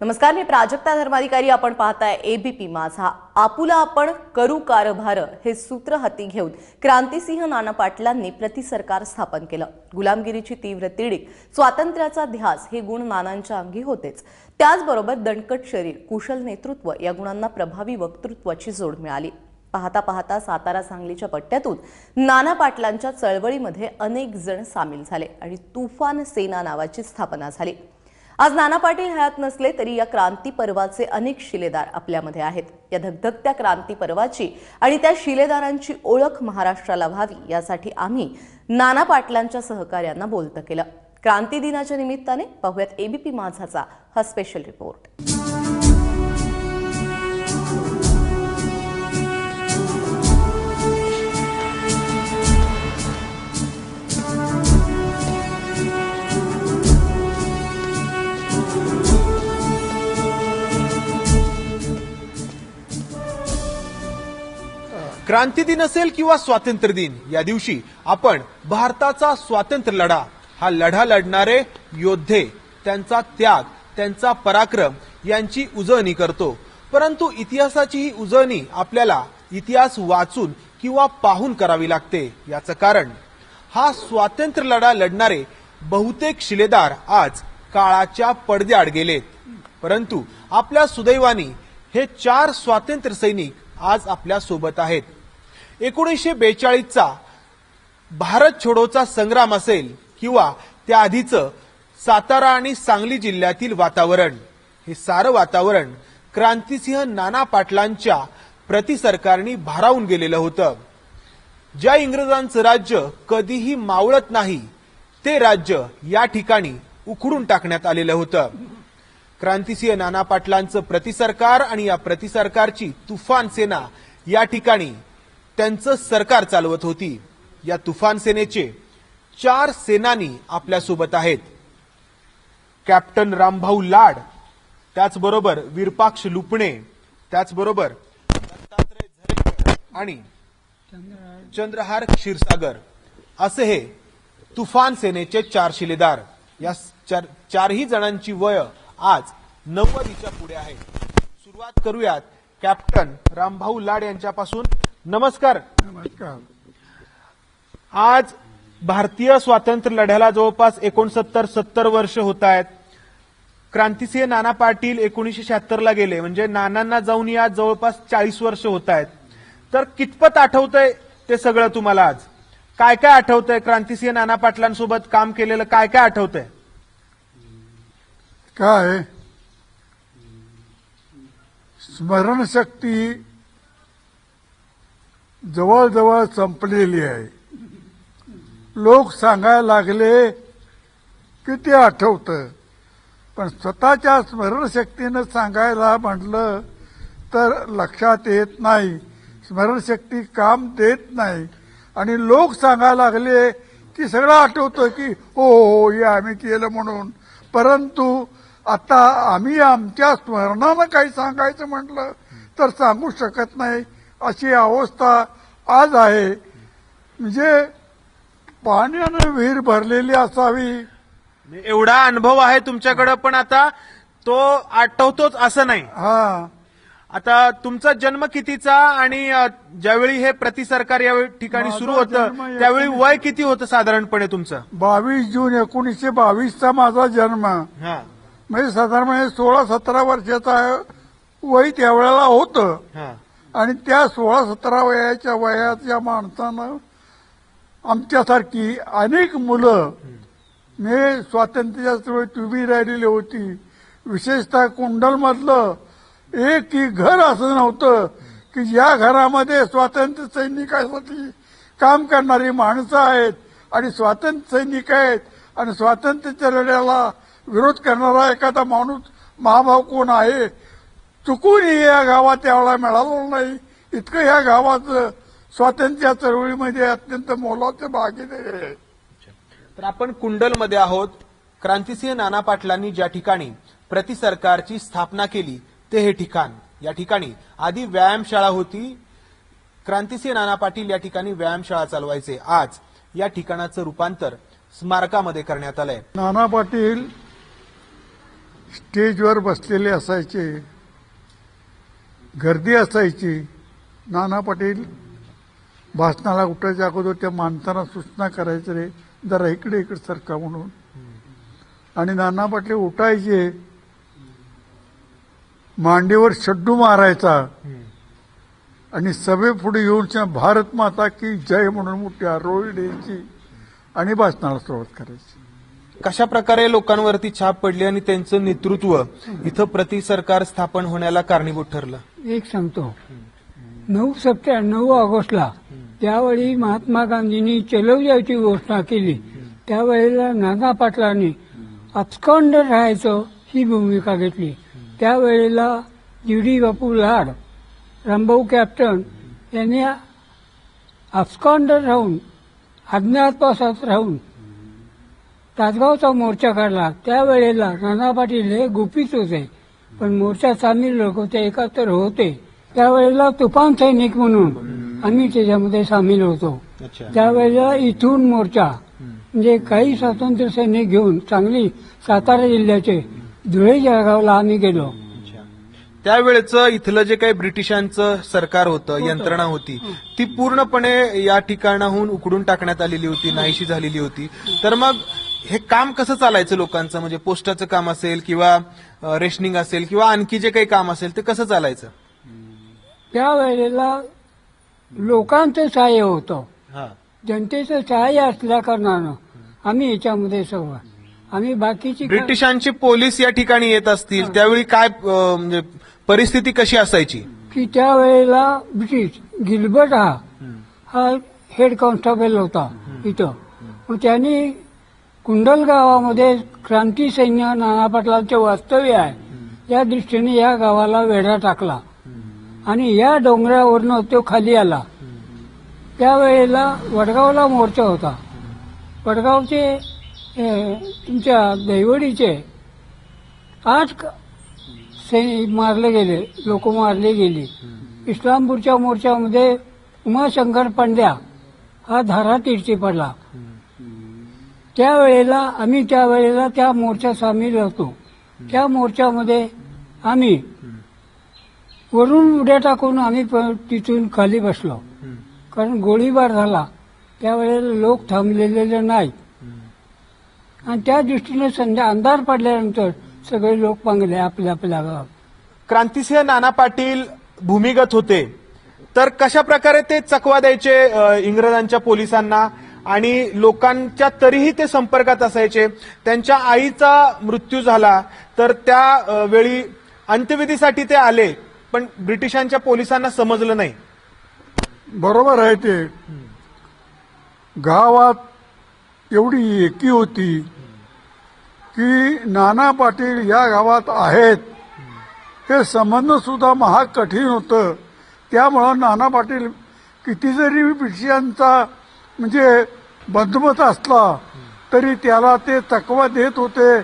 नमस्कार मी प्राजक्ता धर्माधिकारी. आपण पाहताय एबीपी माझा आपुला आपण करू कारभार हे सूत्र हाती घेऊन क्रांतिसिंह नाना पाटलांनी प्रतिसरकार स्थापन केलं. गुलामगिरीची तीव्र तिडीक स्वातंत्र्याचा ध्यास हे गुण नानांच्या अंगी होतेच. त्याचबरोबर दणकट शरीर कुशल नेतृत्व या गुणांना प्रभावी वक्तृत्वाची जोड मिळाली. पाहता पाहता सातारा सांगलीच्या पट्ट्यातून नाना पाटलांच्या चळवळीमध्ये अनेक जण सामील झाले आणि तुफान सेना नावाची स्थापना झाली. आज नाना पाटील हयात नसले तरी या क्रांती पर्वाचे अनेक शिलेदार आपल्यामध्ये आहेत. या धगधगत्या क्रांती पर्वाची आणि त्या शिलेदारांची ओळख महाराष्ट्राला व्हावी यासाठी आम्ही नाना पाटलांच्या सहकार्यांना बोलतं केलं. क्रांती दिनाच्या निमित्ताने पाहुयात एबीपी माझाचा हा स्पेशल रिपोर्ट क्रांती दिन असेल किंवा स्वातंत्र्य दिन या दिवशी आपण भारताचा स्वातंत्र्य लढा हा लढा लढणारे योद्धे त्यांचा त्याग त्यांचा पराक्रम यांची उजळणी करतो. परंतु इतिहासाची ही उजळणी आपल्याला इतिहास वाचून किंवा पाहून करावी लागते याचं कारण हा स्वातंत्र्य लढा लढणारे बहुतेक शिलेदार आज काळाच्या पडद्याआड गेलेत. परंतु आपल्या सुदैवानी हे चार स्वातंत्र्य सैनिक आज आपल्यासोबत आहेत. एकोणीसशे बेचाळीसचा भारत छोडोचा संग्राम असेल किंवा त्याआधीचं सातारा आणि सांगली जिल्ह्यातील वातावरण. हे सारं वातावरण क्रांतिसिंह नाना पाटलांच्या प्रतिसरकारनी भारावून गेलेलं होतं. ज्या इंग्रजांचं राज्य कधीही मावळत नाही ते राज्य या ठिकाणी उखडून टाकण्यात आलेलं होतं. क्रांतिसिंह नाना पाटलांचं प्रतिसरकार आणि या प्रतिसरकारची तुफान सेना या ठिकाणी त्यांचं सरकार चालवत होती. या तुफान सेनेचे चार सेनानी आपल्यासोबत आहेत. कॅप्टन रामभाऊ लाड त्याचबरोबर विरपाक्ष लुपणे त्याचबरोबर दत्तात्रय झरेकर आणि चंद्रहार क्षीरसागर. असे हे तुफान सेनेचे चार शिलेदार. या चार चारही जणांची वय आज नव्वदीच्या पुढे आहे. सुरुवात करूयात कॅप्टन रामभाऊ लाड यांच्यापासून. नमस्कार. नमस्कार. आज भारतीय स्वातंत्र्य लढ्याला जवळपास एकोणसत्तर सत्तर वर्ष होत आहेत. क्रांतिसिंह नाना पाटील एकोणीसशे शहात्तरला गेले. म्हणजे नानांना जाऊन या जवळपास चाळीस वर्ष होत आहेत. तर कितपत आठवतंय ते सगळं तुम्हाला आज? काय काय आठवतंय क्रांतिसिंह नाना पाटलांसोबत काम केलेलं? काय काय आठवतंय? काय? स्मरणशक्ती जवळजवळ संपलेली आहे. लोक सांगायला लागले की ते आठवतं. पण स्वतःच्या स्मरणशक्तीनं सांगायला म्हटलं तर लक्षात येत नाही. स्मरणशक्ती काम देत नाही. आणि लोक सांगायला लागले की सगळं आठवतं की हो हो हो हे आम्ही केलं म्हणून. परंतु आता आम्ही आमच्या स्मरणानं काही सांगायचं म्हटलं तर सांगू शकत नाही. अशी अवस्था आज आहे. म्हणजे पाण्यानं विहीर भरलेली असावी. एवढा अनुभव आहे तुमच्याकडे पण आता तो आठवतोच असं नाही. हा. आता तुमचा जन्म कितीचा आणि ज्यावेळी हे प्रतिसरकार या ठिकाणी सुरू होतं त्यावेळी वय किती होतं साधारणपणे तुमचं? बावीस जून एकोणीसशे बावीसचा माझा जन्म. म्हणजे साधारण सोळा सतरा वर्षाचा वय त्यावेळेला होतं. हा. आणि त्या सोळा सतरा वयाच्या वयाच्या माणसानं आमच्यासारखी अनेक मुलं मी स्वातंत्र्याच्या वेळी तुम्ही राहिलेली होती. विशेषतः कुंडलमधलं एकही घर असं नव्हतं की ज्या घरामध्ये स्वातंत्र्य सैनिकासाठी काम करणारी माणसं आहेत आणि स्वातंत्र्य सैनिक आहेत आणि स्वातंत्र्याच्या लढ्याला विरोध करणारा एखादा माणूस महाभाव कोण आहे? चुकूनही या गावात त्यावेळेला मिळालं नाही. इतकं या गावाचं स्वातंत्र्य चळवळीमध्ये अत्यंत मोलाचं भागीदारी आहे तर आपण कुंडलमध्ये आहोत. क्रांतिसिंह नाना पाटलांनी ज्या ठिकाणी प्रतिसरकारची स्थापना केली ते हे ठिकाण. या ठिकाणी आधी व्यायामशाळा होती. क्रांतिसिंह नाना पाटील या ठिकाणी व्यायामशाळा चालवायचे. आज या ठिकाणाचं रूपांतर स्मारकामध्ये करण्यात आलंय. नाना पाटील स्टेजवर बसलेले असायचे. गर्दी असायची. नाना पाटील भाषणाला उठायच्या अगोदर त्या माणसांना सूचना करायचे रे जरा इकडे इकडे सरका म्हणून. आणि नाना पाटील उठायचे. मांडीवर शड्डू मारायचा. आणि सभेपुढे येऊन भारत माता की जय म्हणून मोठ्या रोळी द्यायची आणि भाषणाला सुरुवात करायची. कशा प्रकारे लोकांवरती छाप पडली आणि त्यांचं नेतृत्व इथं प्रति सरकार स्थापन होण्याला कारणीभूत ठरलं? एक सांगतो. नऊ सप्टेंबर नऊ ऑगस्टला त्यावेळी महात्मा गांधींनी चलव जायची घोषणा केली त्यावेळेला नाना पाटलांनी अपस्कंड राहायचं ही भूमिका घेतली. त्यावेळेला जीडी बापू लाड रामभाऊ कॅप्टन यांनी अपस्कंड राहून अज्ञातवासात राहून तासगावचा मोर्चा काढला. त्यावेळेला नाना पाटील हे गुपित होते. पण मोर्चा सामील लोक होते एकाहत्तर होते. त्यावेळेला तुफान सैनिक म्हणून आम्ही त्याच्यामध्ये सामील होतो. त्यावेळेला इथून मोर्चा. म्हणजे काही स्वातंत्र्य सैनिक घेऊन सांगली सातारा जिल्ह्याचे धुळे जळगावला आम्ही गेलो. त्यावेळेचं इथलं जे काही ब्रिटिशांचं सरकार होतं यंत्रणा होती ती पूर्णपणे या ठिकाणाहून उकडून टाकण्यात आलेली होती नाहीशी झालेली होती. तर मग हे काम कसं चालायचं लोकांचं? म्हणजे पोस्टाचं काम असेल किंवा रेशनिंग असेल किंवा आणखी जे काही काम असेल ते कसं चालायचं? त्यावेळेला लोकांचं सहाय्य होतं. हा. जनतेचं सहाय्य असल्या कारणानं आम्ही याच्यामध्ये सर्व आम्ही बाकीची ब्रिटिशांचे पोलीस या ठिकाणी येत असतील त्यावेळी काय म्हणजे परिस्थिती कशी असायची? की त्यावेळेला ब्रिटिश गिल्बर्ट हा हा हेड कॉन्स्टेबल होता इथं. त्यांनी कुंडल गावामध्ये क्रांती सैन्य नाना पाटलांचे वास्तव्य आहे. या दृष्टीने या गावाला वेढा टाकला. आणि या डोंगरावरनं तो खाली आला. त्यावेळेला वडगावला मोर्चा होता. वडगावचे तुमच्या दैवडीचे आठ मारले गेले. लोक मारले गेले. इस्लामपूरच्या मोर्चामध्ये उमाशंकर पंड्या हा धारा तीर्थी पडला. त्यावेळेला आम्ही त्यावेळेला त्या मोर्चात सामील होतो त्या मोर्चामध्ये आम्ही वरून उड्या टाकून आम्ही तिथून खाली बसलो. कारण गोळीबार झाला. त्यावेळेला लोक थांबलेले नाहीत. आणि त्या दृष्टीने संध्या अंधार पडल्यानंतर सगळे लोक पांगले आपल्या आपल्या गावात. क्रांतिसिंह नाना पाटील भूमिगत होते. तर कशा प्रकारे ते चकवा द्यायचे इंग्रजांच्या पोलिसांना? आणि लोकांच्या तरीही ते संपर्कात असायचे. त्यांच्या आईचा मृत्यू झाला तर त्या वेळी अंत्यविधीसाठी ते आले पण ब्रिटिशांच्या पोलिसांना समजलं नाही. बरोबर आहे ते. गावात एवढी एकी होती की नाना पाटील या गावात आहेत. हे संबंध सुद्धा महाग कठीण होतं. त्यामुळं नाना पाटील किती जरी ब्रिटिशांचा म्हणजे बंदमत असला तरी त्याला ते तकवा देत होते.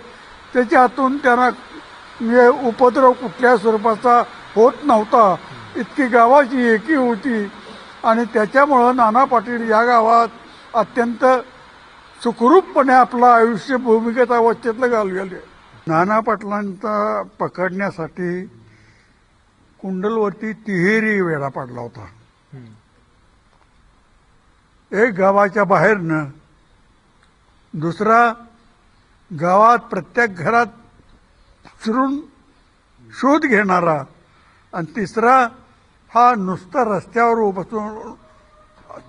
त्याच्यातून त्यांना म्हणजे उपद्रव कुठल्या स्वरूपाचा होत नव्हता. इतकी गावाची एकी होती. आणि त्याच्यामुळं नाना पाटील या गावात अत्यंत सुखरूपपणे आपलं आयुष्य भूमिकेत अवस्थेतलं घालवले. नाना पाटलांचा पकडण्यासाठी कुंडलवरती तिहेरी वेढा पडला होता. एक गावाच्या बाहेरनं दुसरा गावात प्रत्येक घरात फिरून शोध घेणारा आणि तिसरा हा नुसता रस्त्यावर बसून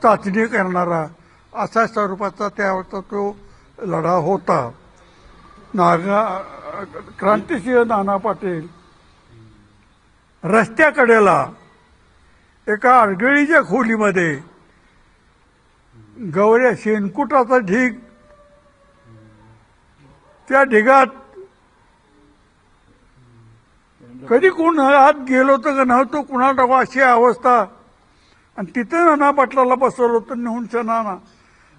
चाचणी करणारा अशा स्वरूपाचा त्यावरचा तो लढा होता. नागा क्रांतिसिंह नाना पाटील रस्त्याकडेला एका अडगळीच्या खोलीमध्ये गवऱ्या शेणकुटाचा ढीग. त्या ढिगात कधी कोण आत गेलो तर का नव्हतो कुणा टाका अशी अवस्था. आणि तिथं नाना पाटलाला बसवलं होतं नेहून नाना.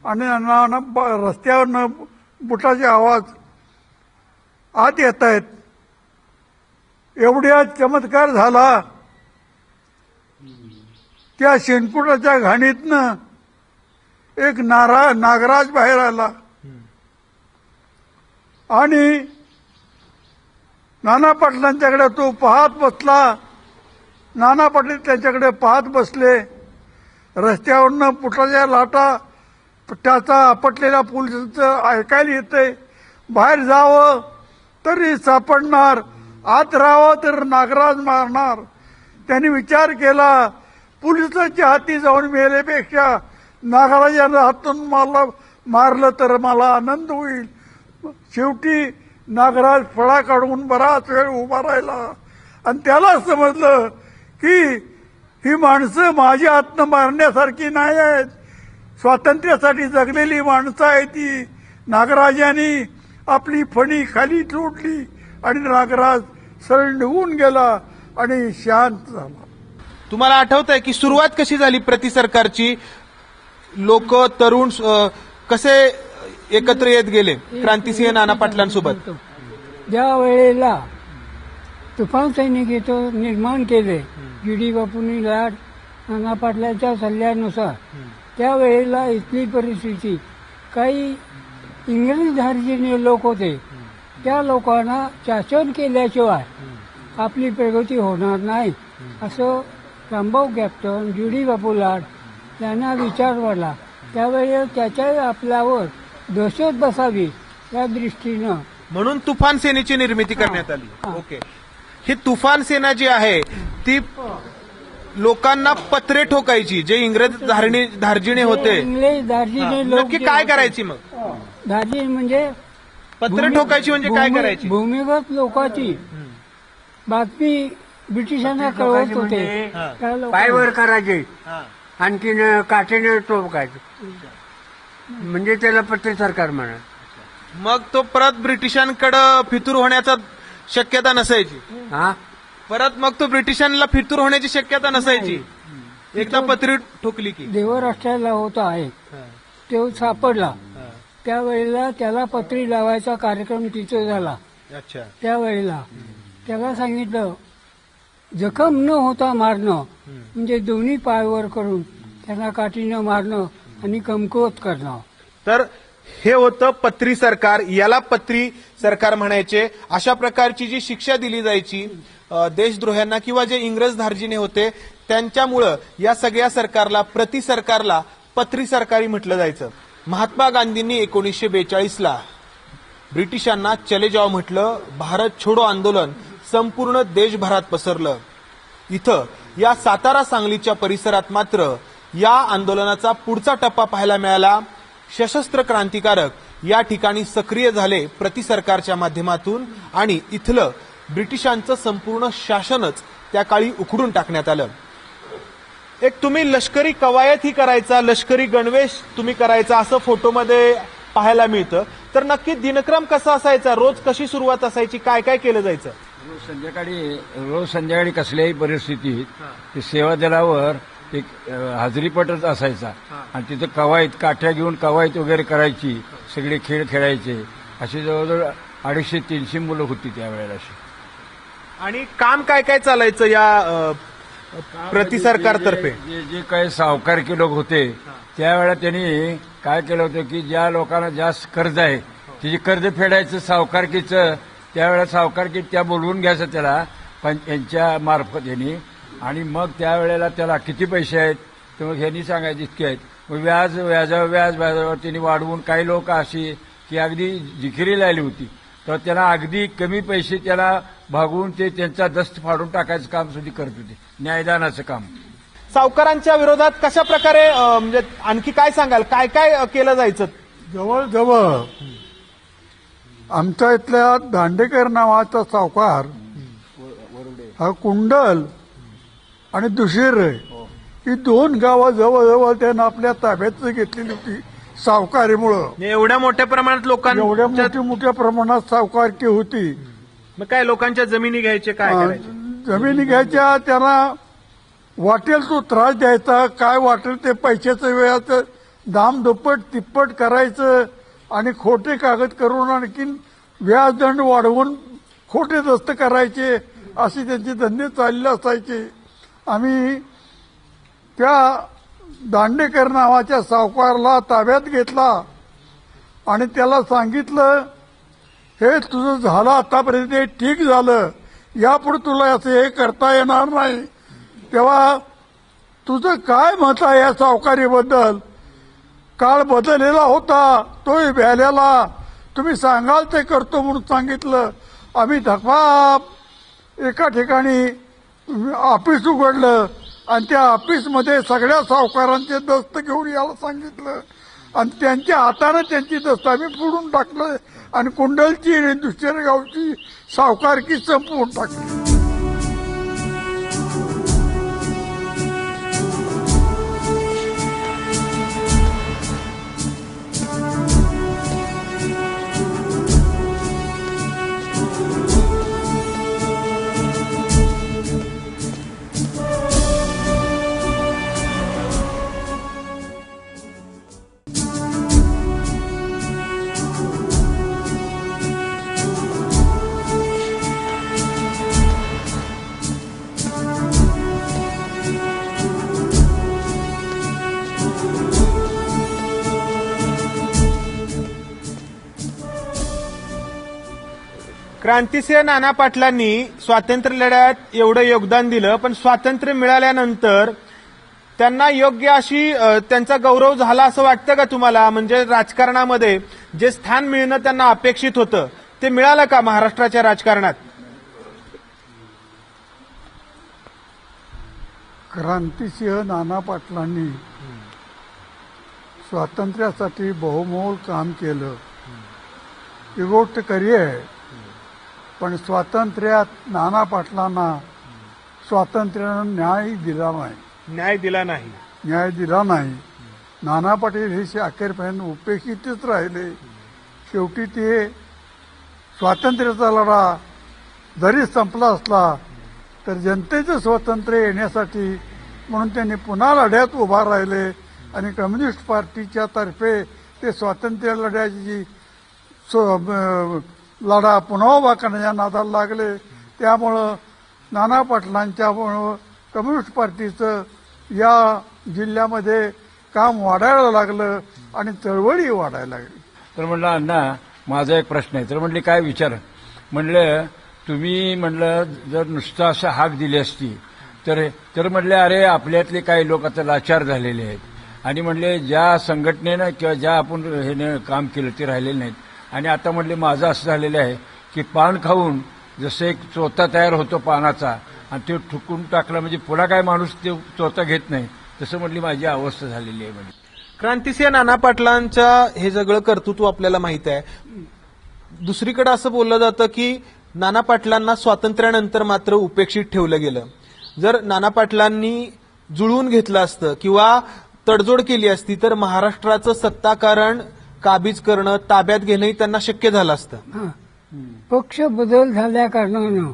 आणि नाना ब- रस्त्यावरनं बुटाचे आवाज आत येत आहेत. एवढ्या चमत्कार झाला. त्या शेणकुटाच्या घाणीतनं एक नारा नागराज बाहेर आला. आणि नाना पाटलांच्याकडे तो पाहत बसला. नाना पाटील त्यांच्याकडे पाहत बसले. रस्त्यावरनं पुटाच्या लाटा त्याचा आपटलेल्या पोलिसांचं ऐकायला येते बाहेर जावं तरी सापडणार. आत राहावं तर नागराज मारणार. त्यांनी विचार केला पोलिसांच्या हाती जाऊन मेल्यापेक्षा नागराजानं हातून मला मारलं तर मला आनंद होईल. शेवटी नागराज फळा काढून बराच वेळ उभा राहिला. आणि त्याला समजलं की ही माणसं माझ्या हातनं मारण्यासारखी नाही आहेत. स्वातंत्र्यासाठी जगलेली माणसं आहे ती नागराजाने आपली फणी खाली तोडली आणि नागराज सरळ निघून गेला आणि शांत झाला. तुम्हाला आठवत आहे की सुरुवात कशी झाली प्रति सरकारची? लोक तरुण कसे एकत्र येत गेले? क्रांतिसिंह नाना पाटलांसोबत. ज्या वेळेला तुफान सैनिक इथं निर्माण केले जी डी बापूंनी लाड नाना पाटलाच्या सल्ल्यानुसार त्यावेळेला इथली परिस्थिती काही इंग्रज लोक होते त्या लोकांना शासन केल्याशिवाय आपली प्रगती होणार नाही असं Rambhau captain G D Bapu Lad यांना विचार पडला त्यावेळेला त्याच्या आपल्यावर दहशत बसावी या दृष्टीनं. म्हणून तुफान सेनेची निर्मिती करण्यात आली. हा. ओके. ही तुफान सेना जी आहे ती लोकांना पत्रे ठोकायची जे इंग्रज धारणी धार्जिणे होते. इंग्लिश दार्जिलिंग लोक नक्की काय होते, करायची मग? दार्जिलिंग म्हणजे पत्रे ठोकायची म्हणजे काय भूमी- करायची? भूमिगत लोकांची बातमी ब्रिटिशांना कळवत होते. त्या लोकांना- पायवर करायचे. हा. आणखीन काठीने टोकायचे म्हणजे त्याला पत्र सरकार म्हणा. मग तो परत ब्रिटिशांकडे फितूर होण्याचा शक्यता नसायची. हा? परत मग तो ब्रिटिशांना फितूर होण्याची शक्यता नसायची. एकदा पत्री ठोकली की. देवराष्ट्राला होता आहे. तो सापडला. त्यावेळेला त्याला पत्री लावायचा कार्यक्रम तिथं झाला. अच्छा. त्यावेळेला त्याला सांगितलं जखम न होता मारणं म्हणजे दोन्ही पायवर करून त्यांना काठीनं मारणं आणि कमकुवत करणं. तर हे होतं पत्री सरकार याला पत्री सरकार म्हणायचे. अशा प्रकारची जी शिक्षा दिली जायची देशद्रोह्यांना किंवा जे इंग्रज धार्जिणे होते त्यांच्यामुळं या सगळ्या सरकारला प्रति सरकारला पत्री सरकारी म्हटलं जायचं. महात्मा गांधींनी एकोणीसशे बेचाळीसला ब्रिटिशांना चले जाव म्हटलं भारत छोडो आंदोलन. संपूर्ण देशभरात पसरलं. इथं या सातारा सांगलीच्या परिसरात मात्र या आंदोलनाचा पुढचा टप्पा पाहायला मिळाला. सशस्त्र क्रांतिकारक या ठिकाणी सक्रिय झाले प्रतिसरकारच्या माध्यमातून आणि इथलं ब्रिटिशांचं संपूर्ण शासनच त्या काळी उखडून टाकण्यात आलं. एक तुम्ही लष्करी कवायत ही करायचा लष्करी गणवेश तुम्ही करायचा असं फोटोमध्ये पाहायला मिळतं. तर नक्की दिनक्रम कसा असायचा? रोज कशी सुरुवात असायची? काय काय केलं जायचं? रोज संध्याकाळी रोज संध्याकाळी कसल्याही परिस्थितीत ते सेवा दलावर एक हाजरीपटच असायचा. आणि तिथं कवायत काठ्या घेऊन कवायत वगैरे करायची सगळे खेळ खेळायचे. अशी जवळजवळ अडीचशे तीनशे मुलं होती त्यावेळेला अशी. आणि काम काय काय चालायचं या प्रति सरकारतर्फे? जे- जे काही सावकारकी लोक होते त्यावेळेला त्यांनी काय केलं होतं की ज्या लोकांना जास्त कर्ज आहे त्याची कर्ज फेडायचं सावकारकीचं त्यावेळेला सावकारकी त्या बोलवून घ्यायचं त्याला पण यांच्या मार्फत यांनी आणि मग त्यावेळेला त्याला किती पैसे आहेत तर मग ह्यांनी सांगायचे इतके आहेत. मग व्याज व्याजावर व्याज व्याजावर त्यांनी वाढवून काही लोक अशी की अगदी जिकिरी लावली होती. तर त्यांना अगदी कमी पैसे त्याला भागवून ते त्यांचा दस्त फाडून टाकायचं काम सुद्धा करत होते. न्यायदानाचं काम. सावकारांच्या विरोधात कशा प्रकारे म्हणजे आणखी काय सांगाल? काय काय केलं जायचं? जवळजवळ आमच्या इथल्या दांडेकर नावाचा सावकार हा कुंडल आणि दुशीर ही दोन गावं जवळजवळ त्यानं आपल्या ताब्यात घेतलेली होती सावकारीमुळं. एवढ्या मोठ्या प्रमाणात एवढ्या लोकांच्या मोठी मोठ्या प्रमाणात सावकारकी होती. मग काय लोकांच्या जमिनी घ्यायचे काय करायचे? जमिनी घ्यायच्या त्यांना वाटेल तो त्रास द्यायचा काय वाटेल ते पैशाचं वेळाचं दाम दुप्पट तिप्पट करायचं आणि खोटे कागद करून आणखीन व्याजदंड वाढवून खोटे दस्त करायचे असे त्यांचे धंदे चालले असायचे. आम्ही त्या दांडेकर नावाच्या सावकारला ताब्यात घेतला आणि त्याला सांगितलं हे तुझं झालं आतापर्यंत हे ठीक झालं. यापुढे तुला असं हे करता येणार नाही. तेव्हा तुझं काय मत आहे या सावकारीबद्दल? काळ बदललेला होता तोही व्याल्याला तुम्ही सांगाल ते करतो म्हणून सांगितलं. आम्ही धपा एका ठिकाणी ऑफिस उघडलं आणि त्या ऑफिसमध्ये सगळ्या सावकारांचे दस्त घेऊन यायला सांगितलं. आणि त्यांच्या हातानं त्यांची दस्त आम्ही फोडून टाकलं आणि कुंडलची आणि दुसऱ्या गावची सावकारकी संपवून टाकली. क्रांतिसिंह नाना पाटलांनी स्वातंत्र्य लढ्यात एवढं योगदान दिलं पण स्वातंत्र्य मिळाल्यानंतर त्यांना योग्य अशी त्यांचा गौरव झाला असं वाटतं का तुम्हाला? म्हणजे राजकारणामध्ये जे स्थान मिळणं त्यांना अपेक्षित होतं ते मिळालं का महाराष्ट्राच्या राजकारणात? क्रांतिसिंह नाना पाटलांनी स्वातंत्र्यासाठी बहुमोल काम केलं. ही गोष्ट खरी आहे. पण स्वातंत्र्यात नाना पाटलांना स्वातंत्र्यानं न्याय दिला नाही. न्याय दिला नाही. न्याय दिला नाही. नाना पाटील हे शे- अखेरपर्यंत उपेक्षितच राहिले. शेवटी ते स्वातंत्र्याचा लढा जरी संपला असला तर जनतेचं स्वातंत्र्य येण्यासाठी म्हणून त्यांनी पुन्हा लढ्यात उभा राहिले आणि कम्युनिस्ट पार्टीच्या तर्फे ते स्वातंत्र्य लढ्याची जी लढा पुन्हा उभा करण्याच्या नादाला लागले. त्यामुळं नाना पाटलांच्यामुळं कम्युनिस्ट पार्टीचं या जिल्ह्यामध्ये काम वाढायला लागलं आणि चळवळी वाढायला लागली. तर म्हणलं अण्णा माझा एक प्रश्न आहे. तर म्हणले काय विचार? म्हणलं तुम्ही म्हणलं जर नुसतं असं हाक दिली असती तर तर म्हणले अरे आपल्यातले काही लोक आता लाचार झालेले आहेत. आणि म्हणले ज्या संघटनेनं किंवा ज्या आपण हे काम केलं ते राहिलेले नाहीत. आणि आता म्हटले माझं असं झालेलं आहे की पान खाऊन जसं एक चोथा तयार होतो पानाचा आणि ते ठुकून टाकला म्हणजे पुन्हा काय माणूस ते चोथा घेत नाही तसं म्हटली माझी अवस्था झालेली आहे म्हणजे क्रांतिसिंह नाना पाटलांच्या हे सगळं कर्तृत्व आपल्याला माहीत आहे. दुसरीकडे असं बोललं जातं की नाना पाटलांना स्वातंत्र्यानंतर मात्र उपेक्षित ठेवलं गेलं. जर नाना पाटलांनी जुळवून घेतलं असतं किंवा तडजोड केली असती तर महाराष्ट्राचं सत्ताकारण काबीज करणं ताब्यात घेणंही त्यांना शक्य झालं असतं. हा. पक्ष बदल झाल्या कारणानं.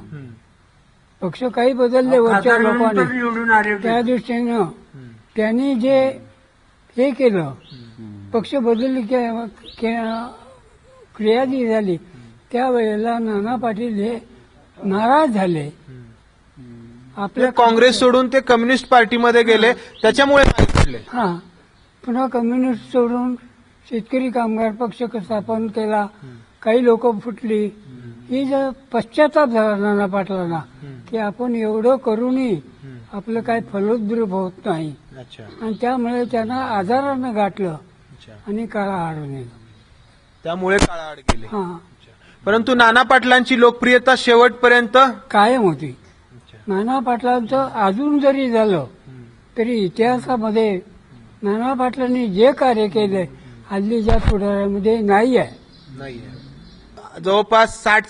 पक्ष काही बदलले वरच्या लोकांनी. निवडून आले होते. त्या दृष्टीनं त्यांनी जे हे केलं पक्ष बदल के- के- क्रिया जी झाली त्यावेळेला नाना पाटील हे नाराज झाले. आपल्या काँग्रेस सोडून ते कम्युनिस्ट पार्टीमध्ये गेले त्याच्यामुळे पडले हा. पुन्हा कम्युनिस्ट सोडून शेतकरी कामगार पक्ष स्थापन केला काही लोक फुटली. ही जर पश्चाताप झाला नाना पाटलांना की आपण एवढं करूनही आपलं काय फलोद्रूप होत नाही. आणि त्यामुळे त्यांना आजारानं गाठलं आणि काळा आडून येईल त्यामुळे काळाआड गेले. हा. परंतु नाना पाटलांची लोकप्रियता शेवटपर्यंत? कायम होती. नाना पाटलांचं अजून जरी झालं तरी इतिहासामध्ये नाना पाटलांनी जे कार्य केले हल्लीच्या पुढाऱ्यामध्ये नाही आहे जवळपास साठ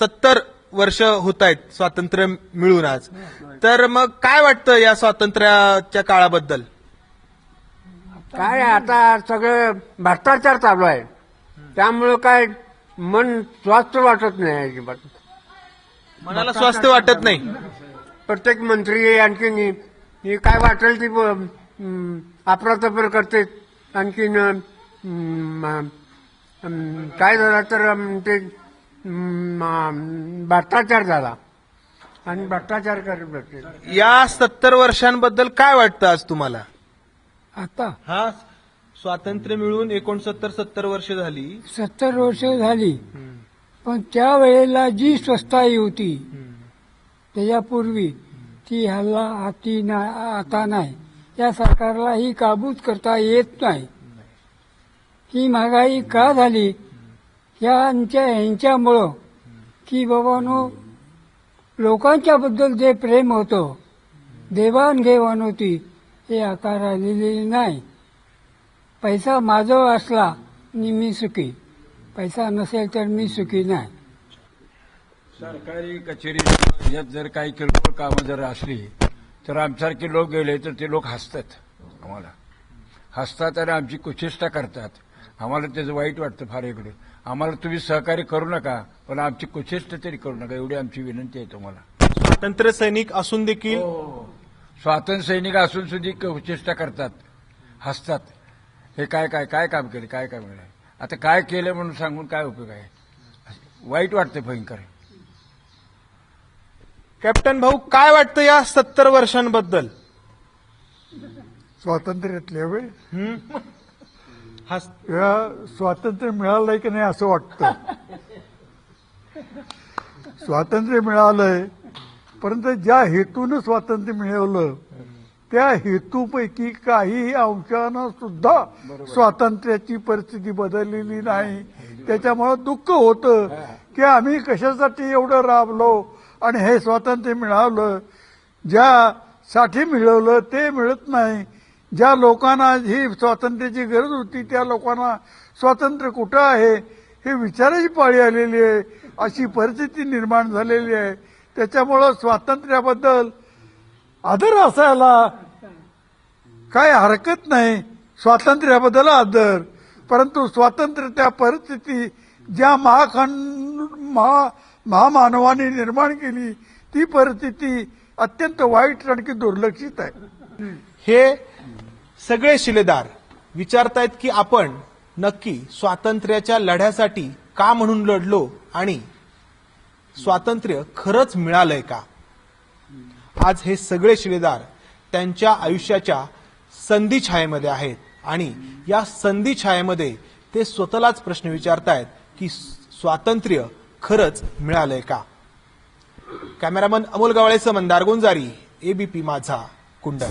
सत्तर वर्ष होत आहेत स्वातंत्र्य मिळून आज. तर मग काय वाटतं या स्वातंत्र्याच्या काळाबद्दल? काय आता सगळं भ्रष्टाचार चालू आहे. त्यामुळं काय मन स्वस्थ वाटत नाही अजिबात. मनाला स्वस्त वाटत नाही. प्रत्येक मंत्री आणखीन हे काय वाटेल ती अफरातफर करते. आणखीन काय झालं तर ते भ्रष्टाचार झाला. आणि भ्रष्टाचार करत बसले या सत्तर वर्षांबद्दल काय वाटतं आज तुम्हाला? आता? हा स्वातंत्र्य मिळून एकोणसत्तर सत्तर वर्ष झाली. सत्तर वर्ष झाली. पण त्यावेळेला जी स्वस्ताई होती त्याच्यापूर्वी ती हल्ला हाती ना आता नाही. या सरकारला ही काबूच करता येत नाही. ही महागाई का झाली? यांच्या ह्यांच्यामुळं की बाबानो लोकांच्या बद्दल जे प्रेम होतं देवाणघेवाण होती हे आकार आलेली नाही. पैसा माझं असला आणि मी सुखी. पैसा नसेल तर मी सुखी नाही. सरकारी कचेरी जर काही किरकोळ कामं जर असली तर आमच्यासारखे लोक गेले तर ते लोक हसतात आम्हाला. हसतात आणि आमची कुचेष्टा करतात. आम्हाला त्याचं वाईट वाटतं फार इकडे. आम्हाला तुम्ही सहकार्य करू नका पण आमची कुचेष्टा तरी करू नका एवढी आमची विनंती आहे तुम्हाला. स्वातंत्र्य सैनिक असून देखील स्वातंत्र्य सैनिक असून सुद्धा कुचेष्टा करतात हसतात. हे काय काय काय काम केले काय काम केलं? आता काय केलं म्हणून सांगून काय उपयोग आहे? वाईट वाटतं भयंकर. कॅप्टन भाऊ काय वाटतं या सत्तर वर्षांबद्दल? स्वातंत्र्यातल्या वेळ या स्वातंत्र्य मिळालंय की नाही असं वाटतं. स्वातंत्र्य मिळालंय परंतु ज्या हेतून स्वातंत्र्य मिळवलं त्या हेतूपैकी काही अंशानं सुद्धा स्वातंत्र्याची परिस्थिती बदललेली नाही. त्याच्यामुळं दुःख होतं की आम्ही कशासाठी एवढं राबलो? आणि हे स्वातंत्र्य मिळालं ज्यासाठी मिळवलं ते मिळत नाही. ज्या लोकांना ही स्वातंत्र्याची गरज होती त्या लोकांना स्वातंत्र्य कुठं आहे हे विचाराची पाळी आलेली आहे. अशी परिस्थिती निर्माण झालेली आहे. त्याच्यामुळं स्वातंत्र्याबद्दल आदर असायला काय हरकत नाही. स्वातंत्र्याबद्दल आदर. परंतु स्वातंत्र्य त्या परिस्थिती ज्या महाखंड महा महामानवाने निर्माण केली. ती परिस्थिती अत्यंत वाईट आणखी दुर्लक्षित आहे. हे सगळे शिलेदार विचारतायत की आपण नक्की स्वातंत्र्याच्या लढ्यासाठी का म्हणून लढलो आणि स्वातंत्र्य खरंच मिळालंय का? आज हे सगळे शिलेदार त्यांच्या आयुष्याच्या संधी छायेमध्ये आहेत आणि या संधी छायेमध्ये ते स्वतःलाच प्रश्न विचारतायत की स्वातंत्र्य खरंच मिळालंय का? कॅमेरामन अमोल गवाळेसह मंदार गुंजारी एबीपी माझा कुंडल.